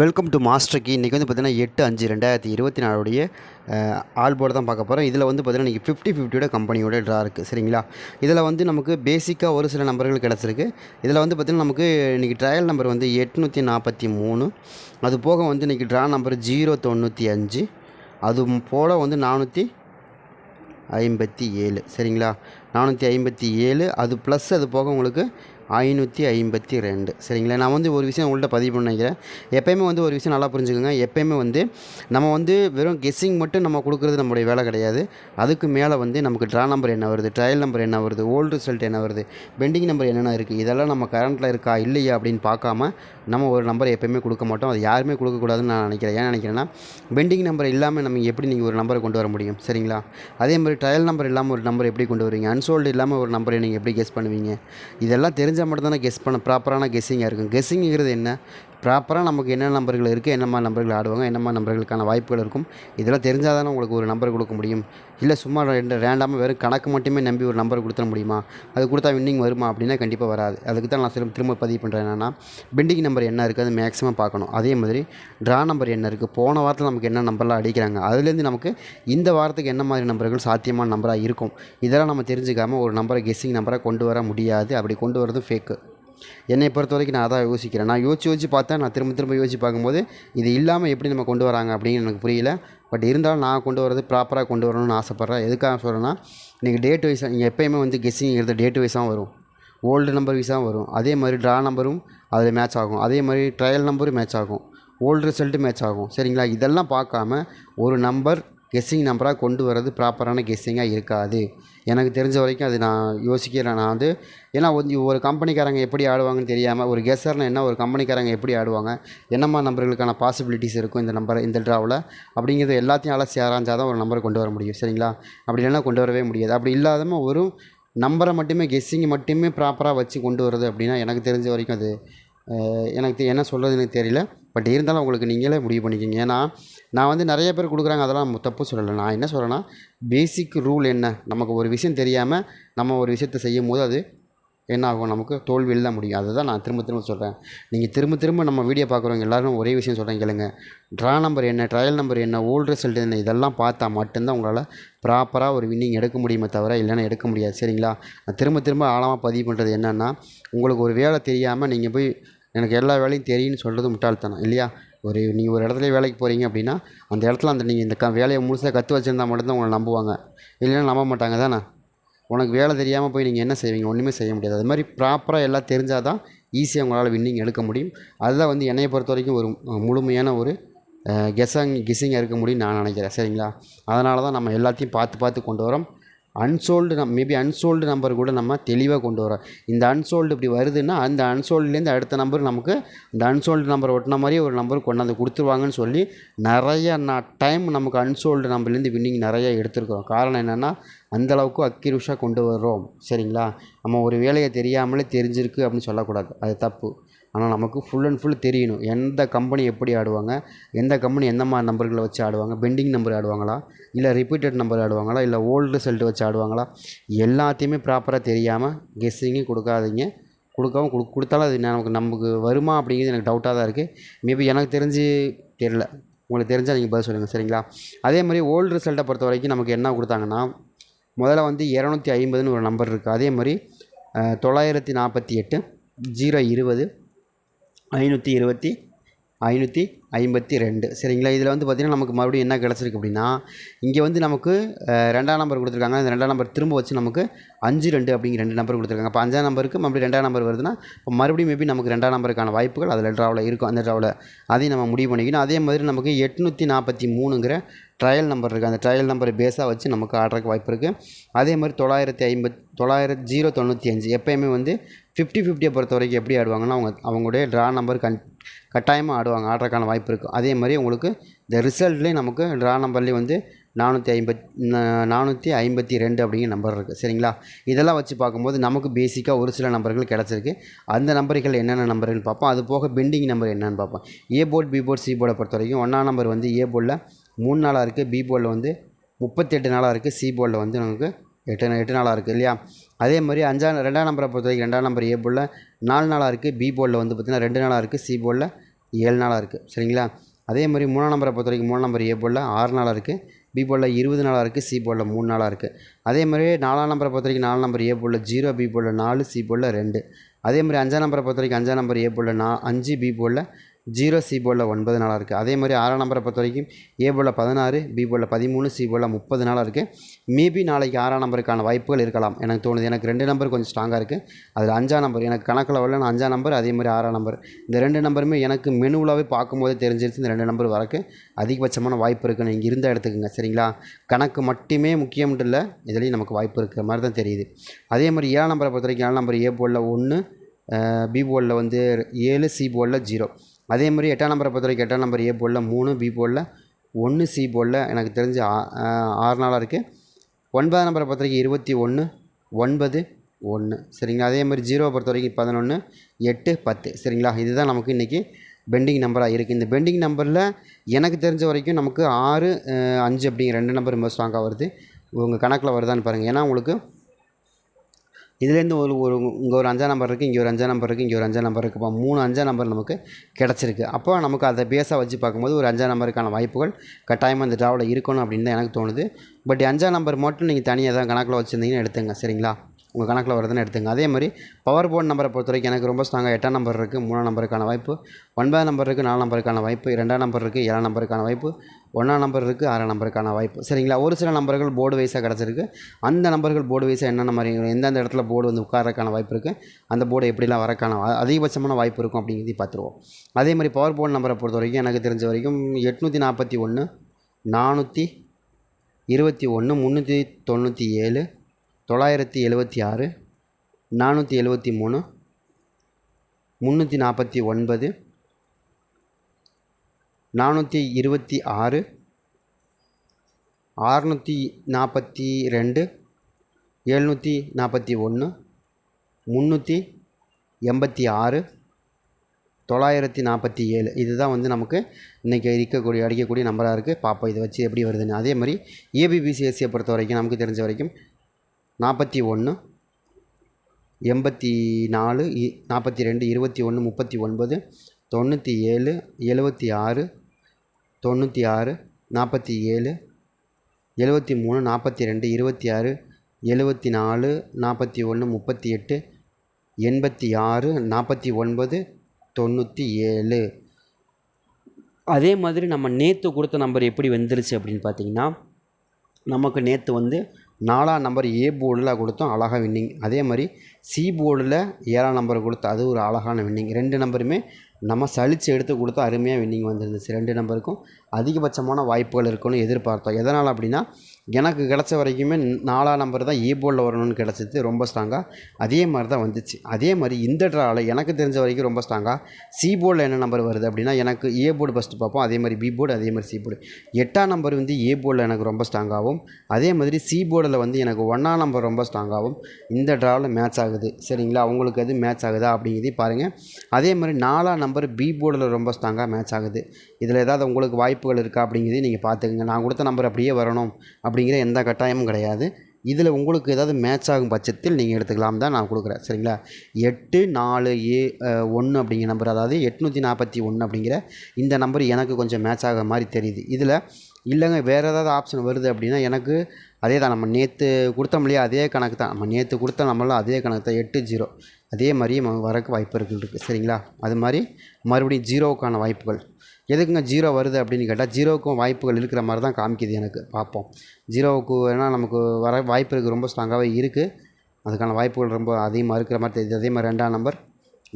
Welcome to master இன்றைக்கி வந்து பார்த்திங்கன்னா எட்டு அஞ்சு ரெண்டாயிரத்தி இருபத்தி நாலுடைய ஆல் போர்டு தான் பார்க்க போகிறோம் இதில் வந்து பார்த்தீங்கன்னா இன்றைக்கி ஃபிஃப்டி ஃபிஃப்டியோட கம்பெனியோட ட்ரா இருக்குது சரிங்களா? இதில் வந்து நமக்கு பேசிக்காக ஒரு சில நம்பர்கள் கிடச்சிருக்கு. இதில் வந்து பார்த்திங்கன்னா நமக்கு இன்றைக்கி ட்ரையல் நம்பர் வந்து எட்நூற்றி நாற்பத்தி மூணு. அது போக வந்து இன்றைக்கி ட்ரா நம்பர் ஜீரோ தொண்ணூற்றி அஞ்சு. அது போல் வந்து நானூற்றி ஐம்பத்தி ஏழு. சரிங்களா? நானூற்றி ஐம்பத்தி ஏழு. அது ப்ளஸ் அது போக உங்களுக்கு ஐநூற்றி ஐம்பத்தி ரெண்டு. சரிங்களா? நான் வந்து ஒரு விஷயம் உங்கள்கிட்ட பதிவு பண்ண நினைக்கிறேன். எப்போயுமே வந்து ஒரு விஷயம் நல்லா புரிஞ்சுக்கோங்க. எப்போயுமே வந்து நம்ம வந்து வெறும் கெஸ்ஸிங் மட்டும் நம்ம கொடுக்குறது நம்மளுடைய வேலை கிடையாது. அதுக்கு மேலே வந்து நமக்கு ட்ரா நம்பர் என்ன வருது ட்ரையல் நம்பர் என்ன வருது ஓல்டு ரிசல்ட் என்ன வருது பெண்டிங் நம்பர் என்னென்ன இருக்குது இதெல்லாம் நம்ம கரண்ட்டில் இருக்கா இல்லையா அப்படின்னு பார்க்காம நம்ம ஒரு நம்பர் எப்போயுமே கொடுக்க மாட்டோம். அது யாருமே கொடுக்கக்கூடாதுன்னு நான் நினைக்கிறேன். ஏன் நினைக்கிறேன்னா பெண்டிங் நம்பர் இல்லாமல் நம்ம எப்படி நீங்கள் ஒரு நம்பரை கொண்டு வர முடியும்? சரிங்களா? அதே மாதிரி ட்ரையல் நம்பர் இல்லாமல் ஒரு நம்பர் எப்படி கொண்டு வருவீங்க? அன்சோல்டு இல்லாமல் ஒரு நம்பரை நீங்கள் எப்படி கெஸ் பண்ணுவீங்க? இதெல்லாம் தெரிஞ்சு தெரிஞ்சால் மட்டும் தானே கெஸ் பண்ண ப்ராப்பரான கெஸ்ஸிங்காக இருக்கும். கெஸ்ஸிங்கிறது என்ன? ப்ராப்பராக நமக்கு என்ன நம்பர்கள் இருக்குது என்ன மாதிரி நம்பர்கள் ஆடுவாங்க என்ன மாதிரி நம்பர்களுக்கான வாய்ப்புகள் இருக்கும் இதெல்லாம் தெரிஞ்சால் தானே உங்களுக்கு ஒரு நம்பர் கொடுக்க முடியும். இல்லை சும்மா ரெண்டு ரேண்டாமல் வெறும் கணக்கு மட்டுமே நம்பி ஒரு நம்பர் கொடுத்துட முடியுமா? அது கொடுத்தா வின்னிங் வருமா அப்படின்னா கண்டிப்பாக வராது. அதுக்கு தான் நான் திரும்ப திரும்ப பதிவு பண்ணுறேன் என்னென்னா பெண்டிங் நம்பர் என்ன இருக்குது அது மேக்ஸிமம் பார்க்கணும். அதே மாதிரி ட்ரா நம்பர் என்ன இருக்குது போன வாரத்தில் நமக்கு என்ன நம்பர்லாம் அடிக்கிறாங்க அதுலேருந்து நமக்கு இந்த வாரத்துக்கு என்ன மாதிரி நம்பர்கள் சாத்தியமான நம்பராக இருக்கும். இதெல்லாம் நம்ம தெரிஞ்சுக்காமல் ஒரு நம்பரை கெஸ்ஸிங் நம்பராக கொண்டு வர முடியாது. அப்படி கொண்டு வரது ஃபேக்கு என்னை பொறுத்த வரைக்கும் நான் அதான் யோசிக்கிறேன். நான் யோசிச்சு யோசிச்சு பார்த்தேன். நான் திரும்ப திரும்ப யோசிச்சு பார்க்கும்போது இது இல்லாமல் எப்படி நம்ம கொண்டு வராங்க அப்படின்னு எனக்கு புரியல. பட் இருந்தாலும் நான் கொண்டு வரது ப்ராப்பராக கொண்டு வரணும்னு ஆசைப்பட்றேன். எதுக்காக சொல்கிறேன்னா நீங்கள் டேட் வைஸ் நீங்கள் எப்போயுமே வந்து கெஸ்ஸிங்கிறது டேட் வைஸாக வரும். ஓல்டு நம்பர் வைஸாக வரும். அதே மாதிரி ட்ரா நம்பரும் அதில் மேட்ச் ஆகும். அதே மாதிரி ட்ரையல் நம்பரும் மேட்ச் ஆகும். ஓல்டு ரிசல்ட்டு மேட்ச் ஆகும். சரிங்களா? இதெல்லாம் பார்க்காம ஒரு நம்பர் கெஸ்ஸிங் நம்பராக கொண்டு வரது ப்ராப்பரான கெஸ்ஸிங்காக இருக்காது. எனக்கு தெரிஞ்ச வரைக்கும் அது நான் யோசிக்கிறேன் நான் வந்து ஏன்னா வந்து ஒரு கம்பெனிக்காரங்க எப்படி ஆடுவாங்கன்னு தெரியாமல் ஒரு கெஸ்டர்னால் என்ன ஒரு கம்பெனிக்காரங்க எப்படி ஆடுவாங்க என்னம்மா நம்பர்களுக்கான பாசிபிலிட்டிஸ் இருக்கும் இந்த நம்பர் இந்த ட்ராவில் அப்படிங்கிறது எல்லாத்தையும் அலசி ஆராய்ஞ்சால் தான் ஒரு நம்பரை கொண்டு வர முடியும் சரிங்களா? அப்படி இல்லைன்னா கொண்டு வரவே முடியாது. அப்படி இல்லாதம ஒரு நம்பரை மட்டுமே கெஸ்ஸிங் மட்டுமே ப்ராப்பராக வச்சு கொண்டு வரது அப்படின்னா எனக்கு தெரிஞ்ச வரைக்கும் அது எனக்கு என்ன சொல்கிறதுன்னு தெரியல. பட் இருந்தாலும் உங்களுக்கு நீங்களே முடிவு பண்ணிக்கிங்க. ஏன்னா நான் வந்து நிறைய பேர் கொடுக்குறாங்க. அதெல்லாம் தப்பு சொல்லலை. நான் என்ன சொல்கிறேன்னா பேசிக் ரூல் என்ன? நமக்கு ஒரு விஷயம் தெரியாமல் நம்ம ஒரு விஷயத்தை செய்யும் போது அது என்ன ஆகும் நமக்கு தோல்வியில் தான் முடியும். அதுதான் நான் திரும்ப திரும்ப சொல்கிறேன் நீங்கள் திரும்ப திரும்ப நம்ம வீடியோ பார்க்குறவங்க எல்லோரும் ஒரே விஷயம் சொல்கிறேன் கேளுங்க. ட்ரா நம்பர் என்ன? ட்ரையல் நம்பர் என்ன? ஓல்டு ரிசல்ட் என்ன? இதெல்லாம் பார்த்தா மட்டும்தான் உங்களால் ப்ராப்பராக ஒரு வின்னிங் எடுக்க முடியுமே தவிர இல்லைன்னா எடுக்க முடியாது. சரிங்களா? நான் திரும்ப திரும்ப ஆழமாக பதிவு பண்ணுறது என்னென்னா உங்களுக்கு ஒரு வேலை தெரியாமல் நீங்கள் போய் எனக்கு எல்லா வேலையும் தெரியும்னு சொல்கிறது முட்டாள்தனம் இல்லையா? ஒரு நீங்கள் ஒரு இடத்துல வேலைக்கு போகிறீங்க அப்படின்னா அந்த இடத்துல அந்த நீங்கள் இந்த க வேலையை முழுசாக கற்று வச்சுருந்தா மட்டும்தான் உங்களை நம்புவாங்க. இல்லைன்னா நம்ப மாட்டாங்க தானே? உனக்கு வேலை தெரியாமல் போய் நீங்கள் என்ன செய்வீங்க? ஒன்றுமே செய்ய முடியாது. அது மாதிரி ப்ராப்பராக எல்லாம் தெரிஞ்சால் தான் ஈஸியாக உங்களால் வின்னிங் எடுக்க முடியும். அதுதான் வந்து என்னையை பொறுத்த வரைக்கும் ஒரு முழுமையான ஒரு கெஸ்ஸங் கெஸ்ஸிங்காக இருக்க முடியும்னு நான் நினைக்கிறேன். சரிங்களா? அதனால தான் நம்ம எல்லாத்தையும் பார்த்து பார்த்து கொண்டு வரோம். அன்சோல்டு நம் மேபி அன்சோல்டு நம்பர் கூட நம்ம தெளிவாக கொண்டு வரோம். இந்த அன்சோல்டு இப்படி வருதுன்னா அந்த அன்சோல்டுலேருந்து அடுத்த நம்பர் நமக்கு இந்த அன்சோல்டு நம்பர் ஒட்டின மாதிரியே ஒரு நம்பர் கொண்டாந்து கொடுத்துருவாங்கன்னு சொல்லி நிறைய நான் டைம் நமக்கு அன்சோல்டு நம்பர்லேருந்து வின்னிங் நிறையா எடுத்துருக்கிறோம். காரணம் என்னென்னா அந்தளவுக்கு அக்யூரேஷாக கொண்டு வர்றோம். சரிங்களா? நம்ம ஒரு வேலையை தெரியாமலே தெரிஞ்சிருக்கு அப்படின்னு சொல்லக்கூடாது. அது தப்பு. ஆனால் நமக்கு ஃபுல் அண்ட் ஃபுல் தெரியணும். எந்த கம்பெனி எப்படி ஆடுவாங்க? எந்த கம்பெனி எந்த மாதிரி நம்பர்களை வச்சு ஆடுவாங்க? பெண்டிங் நம்பர் ஆடுவாங்களா? இல்லை ரிப்பீட்டட் நம்பர் ஆடுவாங்களா? இல்லை ஓல்டு ரிசல்ட் வச்சு ஆடுவாங்களா? எல்லாத்தையுமே ப்ராப்பராக தெரியாமல் கெஸ்ஸிங்கும் கொடுக்காதீங்க. கொடுக்காம கொடு கொடுத்தாலும் அது நமக்கு நமக்கு வருமா அப்படிங்கிறது எனக்கு டவுட்டாக தான் இருக்குது மேபி எனக்கு தெரிஞ்சு தெரில உங்களுக்கு தெரிஞ்சால் நீங்கள் பதில் சொல்லுங்கள் சரிங்களா? அதே மாதிரி ஓல்டு ரிசல்ட்டை பொறுத்த வரைக்கும் நமக்கு என்ன கொடுத்தாங்கன்னா முதல்ல வந்து இரநூத்தி ஐம்பதுன்னு ஒரு நம்பர் இருக்குது அதே மாதிரி தொள்ளாயிரத்தி நாற்பத்தி எட்டு ஜீரோ இருபது ஐநூற்றி இருபத்தி ஐநூற்றி ஐம்பத்தி ரெண்டு. சரிங்களா? இதில் வந்து பார்த்திங்கன்னா நமக்கு மறுபடியும் என்ன கிடச்சிருக்கு அப்படின்னா இங்கே வந்து நமக்கு ரெண்டாம் நம்பர் கொடுத்துருக்காங்க. அந்த ரெண்டாம் நம்பர் திரும்ப வச்சு நமக்கு அஞ்சு ரெண்டு அப்படிங்கிற ரெண்டு நம்பர் கொடுத்துருக்காங்க. அப்போ அஞ்சாம் நம்பருக்கு மறுபடியும் ரெண்டாம் நம்பர் வருதுன்னா இப்போ மறுபடியும் மேபி நமக்கு ரெண்டாம் நம்பருக்கான வாய்ப்புகள் அதில் ட்ராவில் இருக்கும். அந்த ட்ராவில் அதையும் நம்ம முடிவு பண்ணிக்கணும். அதே மாதிரி நமக்கு எட்நூற்றி நாற்பத்தி மூணுங்கிற ட்ரையல் நம்பர் இருக்குது அந்த ட்ரையல் நம்பரை பேஸாக வச்சு நமக்கு ஆடுறக்கு வாய்ப்பு இருக்குது அதே மாதிரி தொள்ளாயிரத்தி ஐம்பத் தொள்ளாயிரத்தி ஜீரோ தொண்ணூற்றி அஞ்சு எப்போயுமே வந்து ஃபிஃப்டி ஃபிஃப்டியை பொறுத்த வரைக்கும் எப்படி ஆடுவாங்கன்னா அவங்க அவங்களுடைய ட்ரா நம்பர் கண் கட்டாயமாக ஆடுவாங்க. ஆடுறதுக்கான வாய்ப்பு இருக்குது அதே மாதிரி உங்களுக்கு இந்த ரிசல்ட்லேயும் நமக்கு ட்ரா நம்பர்லேயும் வந்து நானூற்றி ஐம்பத் நானூற்றி ஐம்பத்தி ரெண்டு அப்படிங்கிற நம்பர் இருக்குது சரிங்களா? இதெல்லாம் வச்சு பார்க்கும்போது நமக்கு பேசிக்காக ஒரு சில நம்பர்கள் கிடச்சிருக்கு. அந்த நம்பர்கள் என்னென்ன நம்பர்கள் பார்ப்போம். அது போக பெண்டிங் நம்பர் என்னென்னு பார்ப்போம். A board B board C போர்டை பொறுத்த வரைக்கும் ஒன்றாம் நம்பர் வந்து ஏ போர்டில் மூணு நாளாக இருக்குது பி போர்டில் வந்து முப்பத்தெட்டு நாளாக இருக்குது சி போர்டில் வந்து நமக்கு எட்டு எட்டு நாளாக இருக்குது இல்லையா அதே மாதிரி அஞ்சாம் ரெண்டாம் நம்பரை பொறுத்த வரைக்கும் ரெண்டாம் நம்பர் ஏ போர்டில் நாலு நாளாக இருக்குது பி போர்டில் வந்து பார்த்திங்கன்னா ரெண்டு நாளாக இருக்குது சி போர்டில் ஏழு நாளாக இருக்குது சரிங்களா அதே மாதிரி மூணாம் நம்பரை பொறுத்த வரைக்கும் மூணாம் நம்பர் ஏ போர்டில் ஆறு நாளாக இருக்குது பி போர்டில் இருபது நாளாக இருக்குது சி போர்டில் மூணு நாளாக இருக்குது அதே மாதிரி நாலாம் நம்பரை பொறுத்த வரைக்கும் நாலு நம்பர் ஏ போர்டில் ஜீரோ பி போர்டில் நாலு சி போர்டில் ரெண்டு அதே மாதிரி அஞ்சாம் நம்பரை பொறுத்த வரைக்கும் அஞ்சாம் நம்பர் ஏ போர்டில் நா அஞ்சு பி போர்டில் ஜீரோ சி போர்டில் ஒன்பது நாளாக இருக்குது. அதே மாதிரி ஆறாம் நம்பரை பொறுத்த வரைக்கும் ஏ போர்டில் பதினாறு பி போர்டில் பதிமூணு சி போர்டில் முப்பது நாளாக இருக்குது. மேபி நாளைக்கு ஆறாம் நம்பருக்கான வாய்ப்புகள் இருக்கலாம். எனக்கு தோணுது எனக்கு ரெண்டு நம்பர் கொஞ்சம் ஸ்ட்ராங்காக இருக்குது. அதில் அஞ்சாம் நம்பர் எனக்கு கணக்கில் வரல அஞ்சாம் நம்பர் அதே மாதிரி ஆறாம் நம்பர். இந்த ரெண்டு நம்பருமே எனக்கு மெனுவிலாவே பார்க்கும்போது தெரிஞ்சிருச்சு இந்த ரெண்டு நம்பர் வரக்கு. அதிகபட்சமான வாய்ப்பு இருக்குன்னு இங்கே இருந்தால் எடுத்துக்கோங்க சரிங்களா? கணக்கு மட்டுமே முக்கியம்ட்டு இல்லை இதுலேயும் நமக்கு வாய்ப்பு இருக்கிற மாதிரி தான் தெரியுது. அதே மாதிரி ஏழாம் நம்பரை பொறுத்த வரைக்கும் ஏழாம் நம்பர் ஏ போலில் ஒன்று பி போலில் வந்து ஏழு சி போலில் ஜீரோ. அதே மாதிரி எட்டாம் நம்பரை பொறுத்த வரைக்கும் எட்டாம் நம்பர் ஏ போர்டில் மூணு பி போர்டில் ஒன்று சி போர்டில் எனக்கு தெரிஞ்சு ஆ- ஆறு நாளாக இருக்குது ஒன்பதாம் நம்பரை பொறுத்த வரைக்கும் இருபத்தி ஒன்று ஒன்பது ஒன்று சரிங்களா? அதே மாதிரி ஜீரோவை பொறுத்த வரைக்கும் பதினொன்று எட்டு பத்து. சரிங்களா? இதுதான் நமக்கு இன்றைக்கி பெண்டிங் நம்பராக இருக்குது இந்த பெண்டிங் நம்பரில் எனக்கு தெரிஞ்ச வரைக்கும் நமக்கு ஆறு அஞ்சு அப்படிங்கிற ரெண்டு நம்பர் ரொம்ப ஸ்ட்ராங்காக வருது. உங்கள் கணக்கில் வருதான்னு பாருங்கள் ஏன்னா உங்களுக்கு இதுலேருந்து ஒரு ஒரு இங்கே ஒரு அஞ்சாம் நம்பர் இருக்குது இங்கே ஒரு அஞ்சாம் நம்பர் இருக்குது இங்கே ஒரு அஞ்சாம் நம்பர் இருக்குது இப்போ மூணு அஞ்சாம் நம்பர் நமக்கு கிடச்சிருக்கு. அப்போ நமக்கு அதை பேஸாக வச்சு பார்க்கும்போது ஒரு அஞ்சாம் நம்பருக்கான வாய்ப்புகள் கட்டாயமாக அந்த ட்ராவில் இருக்கணும் அப்படின்னு தான் எனக்கு தோணுது. பட் அஞ்சாம் நம்பர் மட்டும் நீங்கள் தனியாக தான் கணக்கில் வச்சுருந்தீங்கன்னு எடுத்துங்க சரிங்களா? உங்கள் கணக்கில் வருதுன்னு எடுத்துங்க. அதே மாதிரி பவர் போர்ட் நம்பரை பொறுத்த வரைக்கும் எனக்கு ரொம்ப ஸ்ட்ராங்காக எட்டாம் நம்பர் இருக்குது மூணாம் நம்பருக்கான வாய்ப்பு. ஒன்பதாம் நம்பர் இருக்குது நாலாம் நம்பருக்கான வாய்ப்பு. ரெண்டாம் நம்பர் இருக்குது ஏழாம் நம்பருக்கான வாய்ப்பு. ஒன்றாம் நம்பர் இருக்குது ஆறாம் நம்பருக்கான வாய்ப்பு. சரிங்களா? ஒரு சில நம்பர்கள் போர்டு வைஸாக கிடச்சிருக்கு. அந்த நம்பர்கள் போர்டு வைஸாக என்னென்ன மாதிரி எந்தெந்த இடத்துல போர்டு வந்து உட்காரக்கான வாய்ப்பு இருக்குது அந்த போர்டு எப்படிலாம் வரக்கான அதிகபட்சமான வாய்ப்பு இருக்கும் அப்படிங்கிறதையும் பார்த்துருவோம். அதே மாதிரி பவர் போர்டு நம்பரை பொறுத்த வரைக்கும் எனக்கு தெரிஞ்ச வரைக்கும் எட்நூற்றி நாற்பத்தி ஒன்று நானூற்றி இருபத்தி ஒன்று முந்நூற்றி தொண்ணூற்றி ஏழு தொள்ளாயிரத்தி எழுபத்தி ஆறு நானூற்றி எழுபத்தி மூணு முந்நூற்றி நாற்பத்தி ஒன்பது நானூற்றி இருபத்தி ஆறு அறுநூற்றி நாற்பத்தி ரெண்டு எழுநூற்றி நாற்பத்தி ஒன்று முந்நூற்றி எண்பத்தி ஆறு தொள்ளாயிரத்தி நாற்பத்தி ஏழு. இதுதான் வந்து நமக்கு இன்றைக்கி இருக்கக்கூடிய அடிக்கக்கூடிய நம்பராக இருக்குது பார்ப்போம் இதை வச்சு எப்படி வருதுன்னு. அதே மாதிரி ஏபிபிசிஎஸ்சியை பொறுத்த வரைக்கும் நமக்கு தெரிஞ்ச வரைக்கும் நாற்பத்தி ஒன்று எண்பத்தி நாலு இ நாற்பத்தி ரெண்டு இருபத்தி ஒன்று முப்பத்தி ஒன்பது தொண்ணூற்றி ஏழு எழுபத்தி ஆறு தொண்ணூற்றி ஆறு நாற்பத்தி ஏழு எழுபத்தி மூணு நாற்பத்தி ரெண்டு இருபத்தி ஆறு எழுபத்தி நாலு நாற்பத்தி ஒன்று முப்பத்தி எட்டு எண்பத்தி ஆறு நாற்பத்தி ஒன்பது தொண்ணூற்றி ஏழு. அதே மாதிரி நம்ம நேற்று கொடுத்த நம்பர் எப்படி வந்துருச்சு அப்படின்னு பார்த்தீங்கன்னா நமக்கு நேற்று வந்து நாலாம் நம்பர் ஏ போர்டில் கொடுத்தோம் அழகாக வின்னிங் அதே மாதிரி சி போர்டில் ஏழாம் நம்பர் கொடுத்து அது ஒரு அழகான வின்னிங் ரெண்டு நம்பருமே நம்ம சலித்து எடுத்து கொடுத்தா அருமையாக வின்னிங் வந்துருந்துச்சு. ரெண்டு நம்பருக்கும் அதிகபட்சமான வாய்ப்புகள் இருக்குன்னு எதிர்பார்த்தோம். எதனால் அப்படின்னா எனக்கு கிடச்ச வரைக்குமே நாலாம் நம்பர் தான் ஈபோலில் வரணும்னு கிடச்சிது ரொம்ப ஸ்ட்ராங்காக அதே மாதிரி தான் வந்துச்சு. அதே மாதிரி இந்த ட்ராவில் எனக்கு தெரிஞ்ச வரைக்கும் ரொம்ப ஸ்ட்ராங்காக சி போர்டில் என்ன நம்பர் வருது அப்படின்னா எனக்கு ஏ போர்டு ஃபஸ்ட்டு பார்ப்போம். அதே மாதிரி பி போர்டு அதே மாதிரி சி போர்டு எட்டாம் நம்பர் வந்து ஏ போர்டில் எனக்கு ரொம்ப ஸ்ட்ராங்காகவும் அதே மாதிரி சி போர்டில் வந்து எனக்கு ஒன்றாம் நம்பர் ரொம்ப ஸ்ட்ராங்காகவும் இந்த ட்ராவில் மேட்ச் ஆகுது. சரிங்களா? உங்களுக்கு அது மேட்ச் ஆகுதா அப்படிங்கிறதே பாருங்கள் அதே மாதிரி நாலாம் நம்பர் பி போர்டில் ரொம்ப ஸ்ட்ராங்காக மேட்ச் ஆகுது. இதில் ஏதாவது உங்களுக்கு வாய்ப்புகள் இருக்கா அப்படிங்கிறதையும் நீங்கள் பார்த்துக்குங்க. நான் கொடுத்த நம்பர் அப்படியே வரணும் அப்படிங்கிற எந்த கட்டாயமும் கிடையாது. இதில் உங்களுக்கு ஏதாவது மேட்ச் ஆகும் பட்சத்தில் நீங்கள் எடுத்துக்கலாம் தான் நான் கொடுக்குறேன். சரிங்களா? எட்டு நாலு ஏ ஒன்று அப்படிங்கிற நம்பர் அதாவது எட்நூற்றி நாற்பத்தி ஒன்று அப்படிங்கிற இந்த நம்பர் எனக்கு கொஞ்சம் மேட்ச் ஆகிற மாதிரி தெரியுது. இதில் இல்லைங்க வேறு ஏதாவது ஆப்ஷன் வருது அப்படின்னா எனக்கு அதே தான். நம்ம நேற்று கொடுத்தோம் இல்லையா அதே கணக்கு தான். நம்ம நேற்று கொடுத்த நம்மளால் அதே கணக்கு தான். எட்டு ஜீரோ. அதே மாதிரியே வரக்கு வாய்ப்பு இருக்குது. சரிங்களா? அது மாதிரி மறுபடியும் ஜீரோவுக்கான வாய்ப்புகள். எதுக்குங்க ஜீரோ வருது அப்படின்னு கேட்டால் ஜீரோவுக்கும் வாய்ப்புகள் இருக்கிற மாதிரி தான் காமிக்குது எனக்கு. பார்ப்போம். ஜீரோவுக்கு வேணால் நமக்கு வர வாய்ப்பு இருக்குது ரொம்ப ஸ்ட்ராங்காகவே இருக்குது அதுக்கான வாய்ப்புகள் ரொம்ப அதிகமாக இருக்கிற மாதிரி தெரியுது. அதே மாதிரி ரெண்டாம் நம்பர்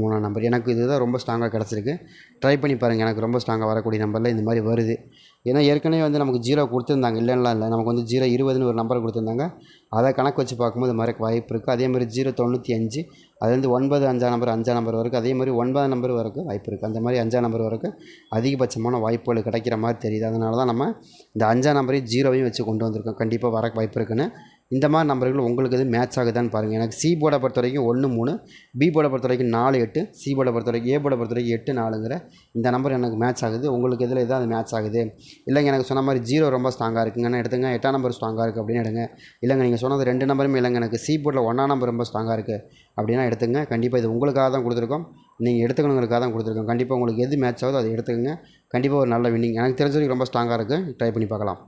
மூணாம் நம்பர் எனக்கு இதுதான் ரொம்ப ஸ்ட்ராங்காக கிடச்சிருக்கு. ட்ரை பண்ணி பாருங்கள் எனக்கு ரொம்ப ஸ்ட்ராங்காக வரக்கூடிய நம்பரில் இந்த மாதிரி வருது. ஏன்னா ஏற்கனவே வந்து நமக்கு ஜீரோ கொடுத்துருந்தாங்க. இல்லைன்னா இல்லை. நமக்கு வந்து ஜீரோ இருபதுன்னு ஒரு நம்பர் கொடுத்துருந்தாங்க. அதை கணக்கு வச்சு பார்க்கும்போது மறக்க வாய்ப்பு இருக்குது அதே மாதிரி ஜீரோ தொண்ணூற்றி அஞ்சு அதுலேருந்து ஒன்பது அஞ்சாம் நம்பர் அஞ்சாம் நம்பர் வரைக்கும் அதே மாதிரி ஒன்பதாம் நம்பர் வரைக்கும் வாய்ப்பு இருக்குது அந்த மாதிரி அஞ்சாம் நம்பர் வரைக்கும் அதிகபட்சமான வாய்ப்புகள் கிடைக்கிற மாதிரி தெரியுது. அதனால தான் நம்ம இந்த அஞ்சாம் நம்பரையும் ஜீரோவையும் வச்சு கொண்டு வந்திருக்கோம். கண்டிப்பாக வர வாய்ப்பு இருக்குன்னு இந்த மாதிரி நம்பர்கள் உங்களுக்கு எது மேட்ச் ஆகுதான்னு பாருங்கள் எனக்கு சி போர்டை பொறுத்த வரைக்கும் ஒன்று மூணு. பி போர்டை பொறுத்த வரைக்கும் நாலு எட்டு. சி போர்டை பொறுத்த வரைக்கும் ஏ போர்டை பொறுத்த வரைக்கும் எட்டு நாலுங்கிற இந்த நம்பர் எனக்கு மேட்ச் ஆகுது. உங்களுக்கு எதில் எதாவது மேட்ச் ஆகுது. இல்லைங்க எனக்கு சொன்ன மாதிரி ஜீரோ ரொம்ப ஸ்ட்ராங்காக இருக்குங்கன்னு எடுத்துங்க எட்டாம் நம்பர் ஸ்ட்ராங்காக இருக்குது அப்படின்னு எடுங்க. இல்லைங்க நீங்கள் சொன்னது ரெண்டு நம்பருமே இல்லைங்க. எனக்கு சி போர்டில் ஒன்றாம் நம்பர் ரொம்ப ஸ்ட்ராங்காக இருக்குது அப்படின்னா எடுத்துங்க. கண்டிப்பாக இது உங்களுக்காக தான் கொடுத்துருக்கோம். நீங்கள் எடுத்துக்கணுங்களுக்காக தான் கொடுத்துருக்கோம். கண்டிப்பாக உங்களுக்கு எது மேட்ச் ஆகுதோ அதை எடுத்துக்கங்க. கண்டிப்பாக ஒரு நல்ல வின்னிங் எனக்கு தெரிஞ்ச வரைக்கும் ரொம்ப ஸ்ட்ராங்காக இருக்குது ட்ரை பண்ணி பார்க்கலாம்.